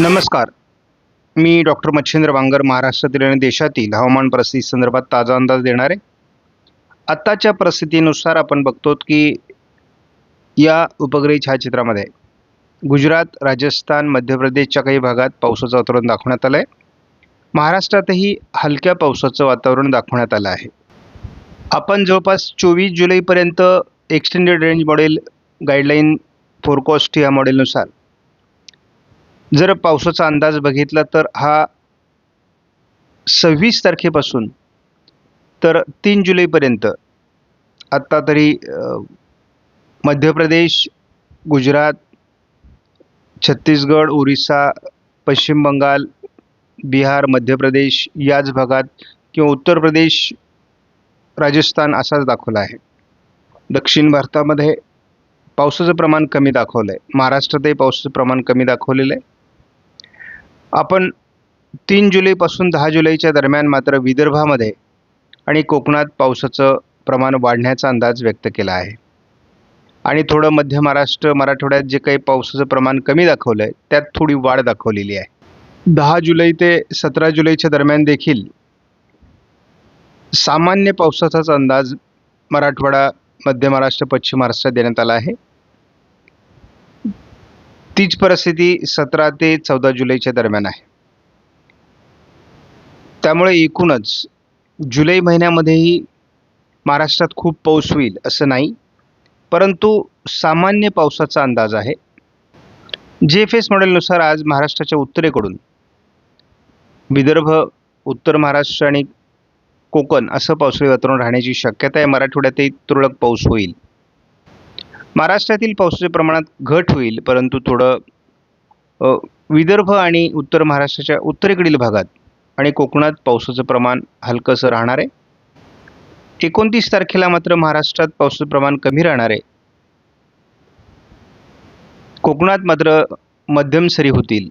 नमस्कार. मी डॉक्टर मच्छिंद्र वांगर महाराष्ट्रातील आणि देशातील हवामान परिस्थिती संदर्भात ताजा अंदाज देणार. आहे आत्ताच्या परिस्थितीनुसार आपण बघतो की या उपग्रही छायाचित्रामध्ये गुजरात राजस्थान मध्य प्रदेशच्या काही भागात पावसाचं वातावरण दाखवण्यात आलं आहे महाराष्ट्रातही हलक्या पावसाचं वातावरण दाखवण्यात आलं आहे. आपण जवळपास चोवीस जुलैपर्यंत extended range model guideline forecast या मॉडेलनुसार जर पावसाचा अंदाज बघितला तर हा सव्वीस तारखेपासून तर तीन जुलैपर्यंत आत्ता तरी मध्य प्रदेश गुजरात छत्तीसगड ओरिसा पश्चिम बंगाल बिहार मध्य प्रदेश याच भागात किंवा उत्तर प्रदेश राजस्थान असाच दाखवला आहे. दक्षिण भारतामध्ये पावसाचं प्रमाण कमी दाखवलं आहे महाराष्ट्रातही पावसाचं प्रमाण कमी दाखवलेलं आहे. आपण तीन जुलैपासून दहा जुलैच्या दरम्यान मात्र विदर्भामध्ये आणि कोकणात पावसाचं प्रमाण वाढण्याचा अंदाज व्यक्त केला आहे. आणि थोडं मध्य महाराष्ट्र मराठवाड्यात जे काही पावसाचं प्रमाण कमी दाखवलं आहे त्यात थोडी वाढ दाखवलेली आहे. दहा जुलै ते सतरा जुलैच्या दरम्यान देखील सामान्य पावसाचाच अंदाज मराठवाडा मध्य महाराष्ट्र पश्चिम महाराष्ट्रात देण्यात आला आहे. तीच परिस्थिती सतरा ते चौदा जुलैच्या दरम्यान आहे. त्यामुळे एकूणच जुलै महिन्यामध्येही महाराष्ट्रात खूप पाऊस होईल असं नाही परंतु सामान्य पावसाचा अंदाज आहे. जे एफ एस मॉडेलनुसार आज महाराष्ट्राच्या उत्तरेकडून विदर्भ उत्तर महाराष्ट्र आणि कोकण असं पावसाळी वातावरण राहण्याची शक्यता आहे. मराठवाड्यातही तुरळक पाऊस होईल. महाराष्ट्रातील पावसाच्या प्रमाणात घट होईल परंतु थोडं विदर्भ आणि उत्तर महाराष्ट्राच्या उत्तरेकडील भागात आणि कोकणात पावसाचं प्रमाण हलकंसं राहणार आहे. एकोणतीस तारखेला मात्र महाराष्ट्रात पावसाचं प्रमाण कमी राहणार आहे. कोकणात मात्र मध्यम सरी होतील.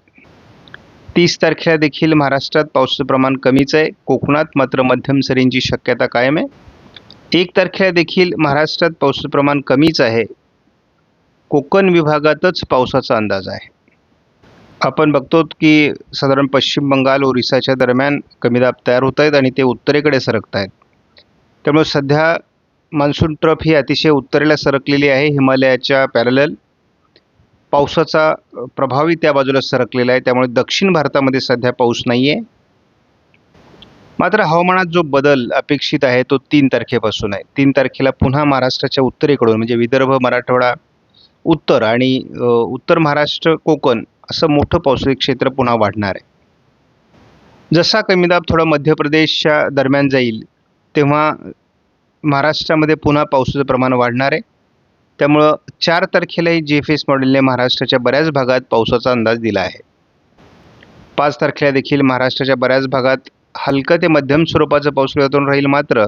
तीस तारखेला देखील महाराष्ट्रात पावसाचं प्रमाण कमीच आहे. कोकणात मात्र मध्यम सरींची शक्यता कायम आहे. एक तारखेला देखील महाराष्ट्रात पावसाचं प्रमाण कमीच आहे. कोकण विभागातच पावसाचा अंदाज आहे. आपण बघतो की साधारण पश्चिम बंगाल ओरिसाच्या दरम्यान कमी दाब तयार होत आहेत आणि ते उत्तरेकडे सरकत आहेत. त्यामुळे सध्या मान्सून ट्रफ ही अतिशय उत्तरेला सरकलेली आहे. हिमालयाच्या पॅरलल पावसाचा अ, प्रभावही त्या बाजूला सरकलेला आहे. त्यामुळे दक्षिण भारतामध्ये सध्या पाऊस नाही आहे मात्र हवामानात जो बदल अपेक्षित आहे तो तीन तारखेपासून आहे. तीन तारखेला पुन्हा महाराष्ट्राच्या उत्तरेकडून म्हणजे विदर्भ मराठवाडा उत्तर आणि उत्तर महाराष्ट्र कोकण असं मोठं पावसाळी क्षेत्र पुन्हा वाढणार आहे. जसा कमी दाब थोडा मध्य प्रदेशच्या दरम्यान जाईल तेव्हा महाराष्ट्रामध्ये पुन्हा पावसाचं प्रमाण वाढणार आहे. त्यामुळं चार तारखेलाही जी एफ एस मॉडेलने महाराष्ट्राच्या बऱ्याच भागात पावसाचा अंदाज दिला आहे. पाच तारखेला देखील महाराष्ट्राच्या बऱ्याच भागात हलकं ते मध्यम स्वरूपाचं पाऊस वातावरण राहील मात्र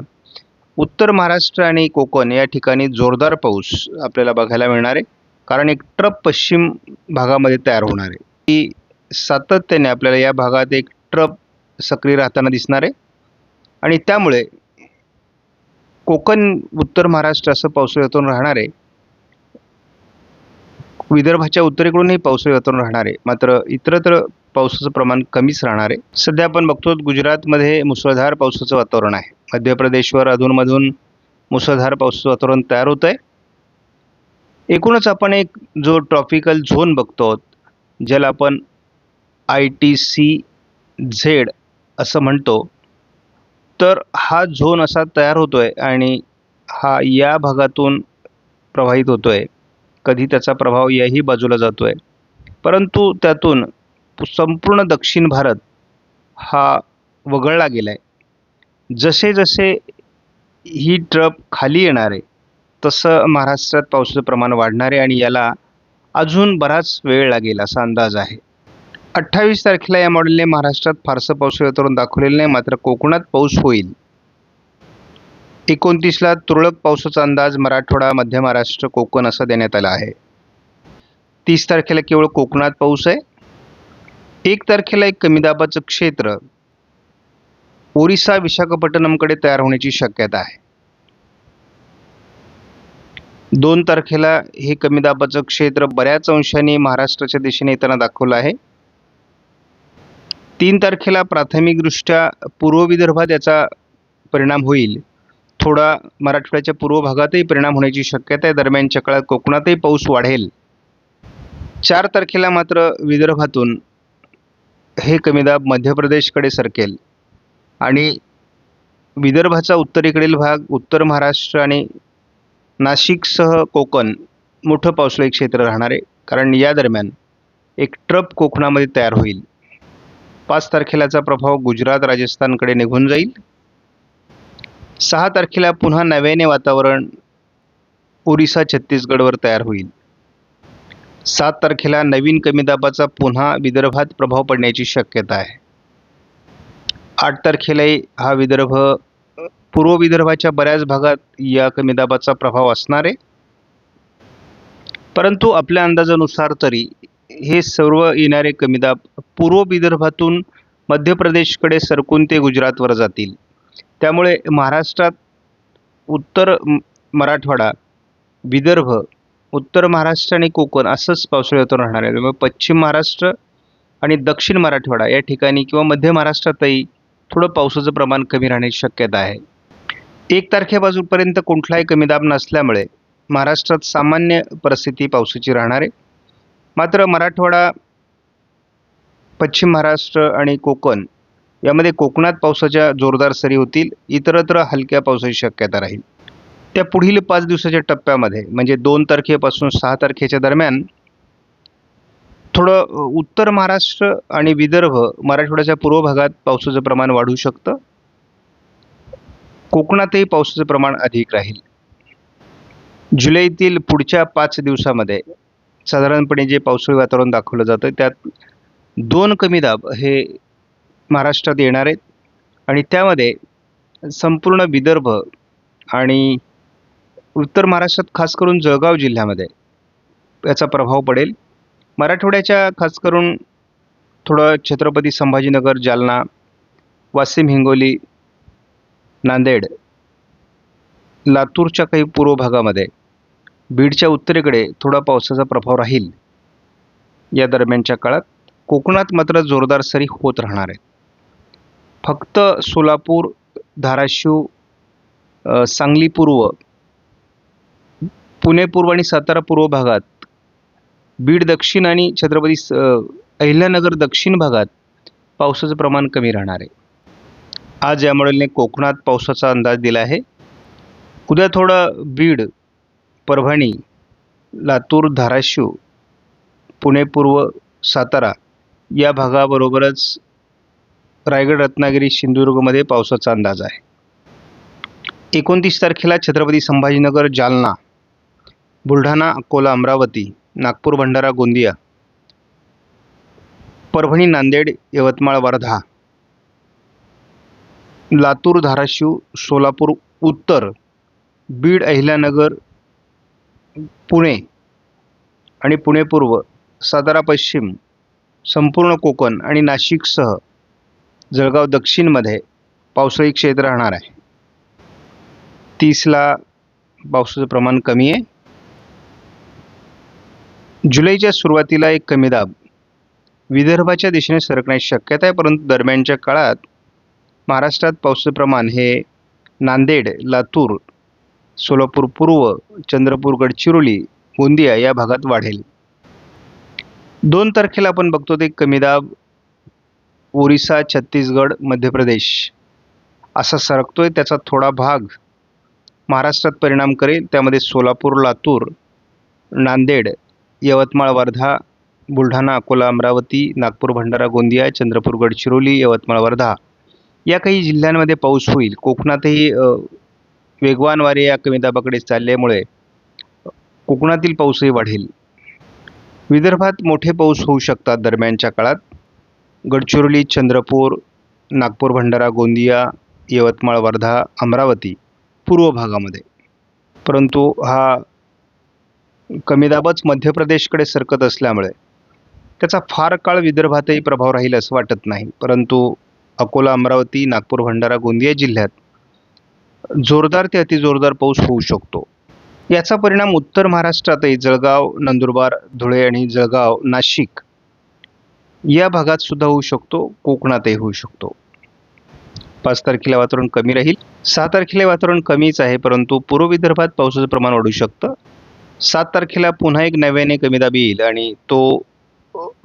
उत्तर महाराष्ट्र आणि कोकण या ठिकाणी जोरदार पाऊस आपल्याला बघायला मिळणार आहे. कारण एक ट्रप पश्चिम भागामध्ये तयार होणार आहे. की सातत्याने आपल्याला या भागात एक ट्रप सक्रिय राहताना दिसणार आहे. आणि त्यामुळे कोकण उत्तर महाराष्ट्र असं पावसाळी वातावरण राहणार आहे. विदर्भाच्या उत्तरेकडूनही पावसाळी वातावरण राहणार आहे. मात्र इतरत्र पावसाचं प्रमाण कमीच राहणार आहे. सध्या आपण बघतो गुजरातमध्ये मुसळधार पावसाचं वातावरण आहे. मध्य प्रदेशवर अधूनमधून मुसळधार पावसाचं वातावरण तयार होतं आहे एकूणच आपण एक जो ट्रॉपिकल झोन बघतो ज्याला आपण आय टी सी झेड असं म्हणतो तर हा झोन असा तयार होतो आहे आणि हा या भागातून प्रवाहित होतो आहे कधी त्याचा प्रभाव याही बाजूला जातो आहे परंतु त्यातून संपूर्ण दक्षिण भारत हा वगळला गेला आहे जसे जसे ही ट्रप खाली येणार आहे तसं महाराष्ट्रात पावसाचं प्रमाण वाढणार आहे आणि याला अजून बराच वेळ लागेल असा अंदाज आहे. अठ्ठावीस तारखेला या मॉडेलने महाराष्ट्रात फारसं पाऊस वातावरण दाखवलेलं नाही मात्र कोकणात पाऊस होईल. एकोणतीसला तुरळक पावसाचा अंदाज मराठवाडा मध्य महाराष्ट्र कोकण असा देण्यात आला आहे. तीस तारखेला केवळ कोकणात पाऊस आहे. एक तारखेला एक कमी दाबाचं क्षेत्र ओरिसा विशाखापट्टणमकडे तयार होण्याची शक्यता आहे. दोन तारखेला हे कमी दाबाचं क्षेत्र बऱ्याच अंशाने महाराष्ट्राच्या दिशेने येताना दाखवलं आहे. तीन तारखेला प्राथमिकदृष्ट्या पूर्व विदर्भात याचा परिणाम होईल. थोडा मराठवाड्याच्या पूर्व भागातही परिणाम होण्याची शक्यता आहे. दरम्यानच्या काळात कोकणातही पाऊस वाढेल. चार तारखेला मात्र विदर्भातून हे कमी दाब मध्य प्रदेशकडे सरकेल. आणि विदर्भाचा उत्तरेकडील भाग उत्तर महाराष्ट्र आणि नाशिकसह कोकण मोठं पावसाळी क्षेत्र राहणार आहे कारण या दरम्यान एक ट्रप कोकणामध्ये तयार होईल. पाच तारखेलाचा प्रभाव गुजरात राजस्थानकडे निघून जाईल. सहा तारखेला पुन्हा नव्याने वातावरण ओरिसा छत्तीसगडवर तयार होईल. सात तारखेला नवीन कमी दाबाचा पुन्हा विदर्भात प्रभाव पडण्याची शक्यता आहे. आठ तारखेलाही हा विदर्भ पूर्व विदर्भाच्या बऱ्याच भागात या कमी दाबाचा प्रभाव असणार आहे. परंतु आपल्या अंदाजानुसार तरी हे सर्व येणारे कमी दाब पूर्व विदर्भातून मध्य प्रदेशकडे सरकून ते गुजरातवर जातील. त्यामुळे महाराष्ट्रात उत्तर मराठवाडा विदर्भ उत्तर महाराष्ट्र आणि कोकण असंच पावसाळी वातावरण राहणार आहे. त्यामुळे पश्चिम महाराष्ट्र आणि दक्षिण मराठवाडा या ठिकाणी किंवा मध्य महाराष्ट्रातही थोडं पावसाचं प्रमाण कमी राहण्याची शक्यता आहे. एक तारखेपासूनपर्यंत कुठलाही कमी दाब नसल्यामुळे महाराष्ट्रात सामान्य परिस्थिती पावसाची राहणार आहे. मात्र मराठवाडा पश्चिम महाराष्ट्र आणि कोकण यामध्ये कोकणात पावसाच्या जोरदार सरी होतील इतरत्र हलक्या पावसाची शक्यता राहील. त्या पुढील पाच दिवसाच्या टप्प्यामध्ये म्हणजे दोन तारखेपासून सहा तारखेच्या दरम्यान थोडं उत्तर महाराष्ट्र आणि विदर्भ मराठवाड्याच्या पूर्व भागात पावसाचं प्रमाण वाढू शकतं. कोकणातही पावसाचं प्रमाण अधिक राहील. जुलैतील पुढच्या पाच दिवसामध्ये साधारणपणे जे पावसाळी वातावरण दाखवलं जातं त्यात दोन कमी दाब हे महाराष्ट्रात येणार आहेत आणि त्यामध्ये संपूर्ण विदर्भ आणि उत्तर महाराष्ट्रात खास करून जळगाव जिल्ह्यामध्ये याचा प्रभाव पडेल. मराठवाड्याच्या खास करून थोडं छत्रपती संभाजीनगर जालना वाशिम हिंगोली नांदेड. लातूरच्या काही पूर्व भागामध्ये बीडच्या उत्तरेकडे थोडा पावसाचा प्रभाव राहील. या दरम्यानच्या काळात कोकणात मात्र जोरदार सरी होत राहणार आहेत. फक्त सोलापूर धाराशिव सांगली पूर्व पुणे पूर्व आणि सातारा पूर्व भागात बीड दक्षिण आणि छत्रपती स- अहिल्यानगर दक्षिण भागात पावसाचं प्रमाण कमी राहणार आहे. आज या मॉडेलने कोकणात पावसाचा अंदाज दिला आहे. उद्या थोडं बीड परभणी लातूर धाराशिव पुणे पूर्व सातारा या भागाबरोबरच रायगड रत्नागिरी सिंधुदुर्गमध्ये पावसाचा अंदाज आहे. एकोणतीस तारखेला छत्रपती संभाजीनगर जालना बुलढाणा अकोला अमरावती नागपूर भंडारा गोंदिया परभणी नांदेड यवतमाळ वर्धा लातूर धाराशिव सोलापूर उत्तर बीड अहिल्यानगर पुणे आणि पुणे पूर्व सातारा पश्चिम संपूर्ण कोकण आणि नाशिकसह जळगाव दक्षिणमध्ये पावसाळी क्षेत्र राहणार आहे. तीसला पावसाचं प्रमाण कमी आहे. जुलैच्या सुरुवातीला एक कमी दाब विदर्भाच्या दिशेने सरकण्याची शक्यता आहे परंतु दरम्यानच्या काळात महाराष्ट्रात पावसाप्रमाण हे नांदेड लातूर सोलापूर पूर्व चंद्रपूर गडचिरोली गोंदिया या भागात वाढेल. दोन तारखेला आपण बघतो ते कमी दाब ओरिसा छत्तीसगड मध्य प्रदेश. असा सरकतोय त्याचा थोडा भाग महाराष्ट्रात परिणाम करेल. त्यामध्ये सोलापूर लातूर नांदेड यवतमाळ वर्धा बुलढाणा अकोला अमरावती नागपूर भंडारा गोंदिया चंद्रपूर गडचिरोली यवतमाळ वर्धा. या काही जिल्ह्यांमध्ये पाऊस होईल? कोकणातही वेगवान वारे या कमी दाबाकडे चालल्यामुळे कोकणातील पाऊसही वाढेल. विदर्भात मोठे पाऊस होऊ शकतात दरम्यानच्या काळात. गडचिरोली चंद्रपूर नागपूर भंडारा गोंदिया यवतमाळ वर्धा अमरावती पूर्व भागामध्ये. परंतु हा कमी दाबच मध्य प्रदेशकडे सरकत असल्यामुळे त्याचा फार काळ विदर्भातही प्रभाव राहील असं वाटत नाही. परंतु अकोला अमरावती नागपूर भंडारा गोंदिया जिल्ह्यात जोरदार ते अतिजोरदार पाऊस होऊ शकतो. याचा परिणाम उत्तर महाराष्ट्रातही जळगाव नंदुरबार धुळे आणि जळगाव नाशिक या भागात सुद्धा होऊ शकतो कोकणातही होऊ शकतो. पाच तारखेला वातावरण कमी राहील सहा तारखेला वातावरण कमीच आहे परंतु पूर्व विदर्भात पावसाचं प्रमाण वाढू शकतं. सात तारखेला पुन्हा एक नव्याने कमी दाब येईल आणि तो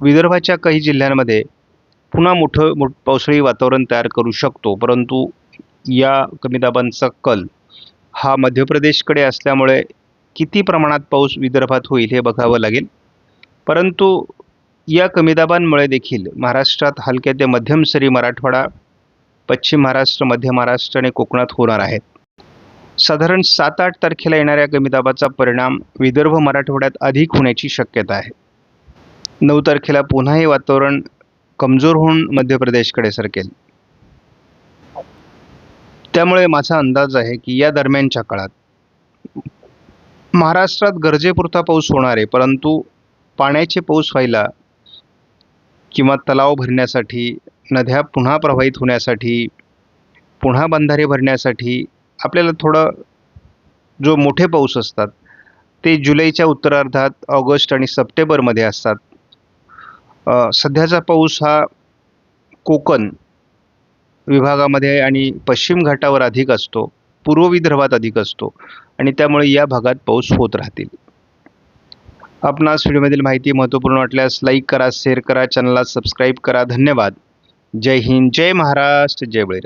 विदर्भाच्या काही जिल्ह्यांमध्ये पुन्हा मोठं मोठ पावसाळी वातावरण तयार करू शकतो. परंतु या कमी दाबांचा कल हा मध्य प्रदेशकडे असल्यामुळे किती प्रमाणात पाऊस विदर्भात होईल हे बघावं लागेल. परंतु या कमी दाबांमुळे देखील महाराष्ट्रात हलक्या ते मध्यम सरी मराठवाडा पश्चिम महाराष्ट्र मध्य महाराष्ट्र आणि कोकणात होणार आहेत. साधारण सात आठ तारखेला येणाऱ्या कमी दाबाचा परिणाम विदर्भ मराठवाड्यात अधिक होण्याची शक्यता आहे. नऊ तारखेला पुन्हा हे वातावरण कमजोर होऊन मध्य प्रदेशकडे सरकेल. त्यामुळे माझा अंदाज आहे की या दरम्यानच्या काळात महाराष्ट्रात गरजेपुरता पाऊस होणार आहे परंतु पाण्याचे पाऊस व्हायला किंवा तलाव भरण्यासाठी नद्या पुन्हा प्रवाहित होण्यासाठी पुन्हा बंधारे भरण्यासाठी आपल्याला थोडं जो मोठे पाऊस असतात ते जुलैच्या उत्तरार्धात ऑगस्ट आणि सप्टेंबरमध्ये असतात. सध्याचा पाऊस हा कोकण विभागामध्ये आणि पश्चिम घाटावर अधिक असतो पूर्व विदर्भात अधिक असतो आणि त्यामुळे या भागात पाऊस होत राहतील. आपणास व्हिडिओमधील माहिती महत्त्वपूर्ण वाटल्यास लाईक करा शेअर करा चॅनलला सबस्क्राईब करा. धन्यवाद. जय हिंद जय महाराष्ट्र जय बळीराजा